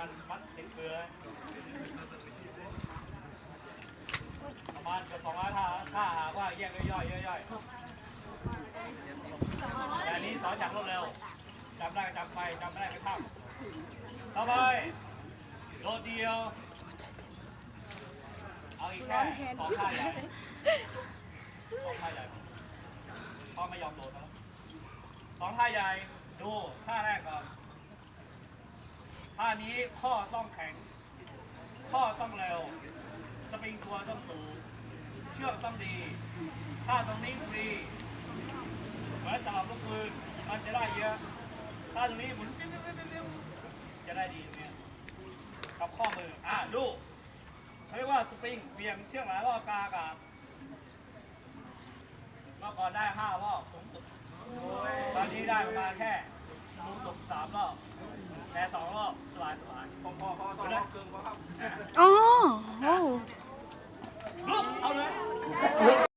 มาณมัดติดเกลือประมาณเกือบสองร้อยท่าถ้าหากว่าแยกย่อยๆย่อยๆแต่อันนี้สอนอย่างรวดเร็วจำได้จำไปจำไม่ได้ก็ข้ามต่อไปโดดเดียวเอาอีกแค่สองท่าใหญ่สองท่าใหญ่พ่อไม่ยอมโดดนะสองท่าใหญ่ดูท่าแรกก่อนานี้ข้อต้องแข็ง ข้อต้องเร็ว สปริงตัวต้องสูง เชือกต้องดี ถ้าตรงนี้ฟรีเหมือนตลับลูกปืนมันจะได้เยอะ ถ้าตรงนี้หมุนปิ้วปิ้วปิ้วปิ้วจะได้ดีเนี้ยกับข้อมือ อะดูเขาเรียกว่าสปริงเบี่ยงเชือกหลายรอบกาอากาศเมื่อก่อนได้ห้ารอบสูงสุดตอนนี้ได้ประมาณแค่สูงสุดสามรอบ แต่สองรอบสบายสบายพอพอพอพอเกินพอครับ อ๋อ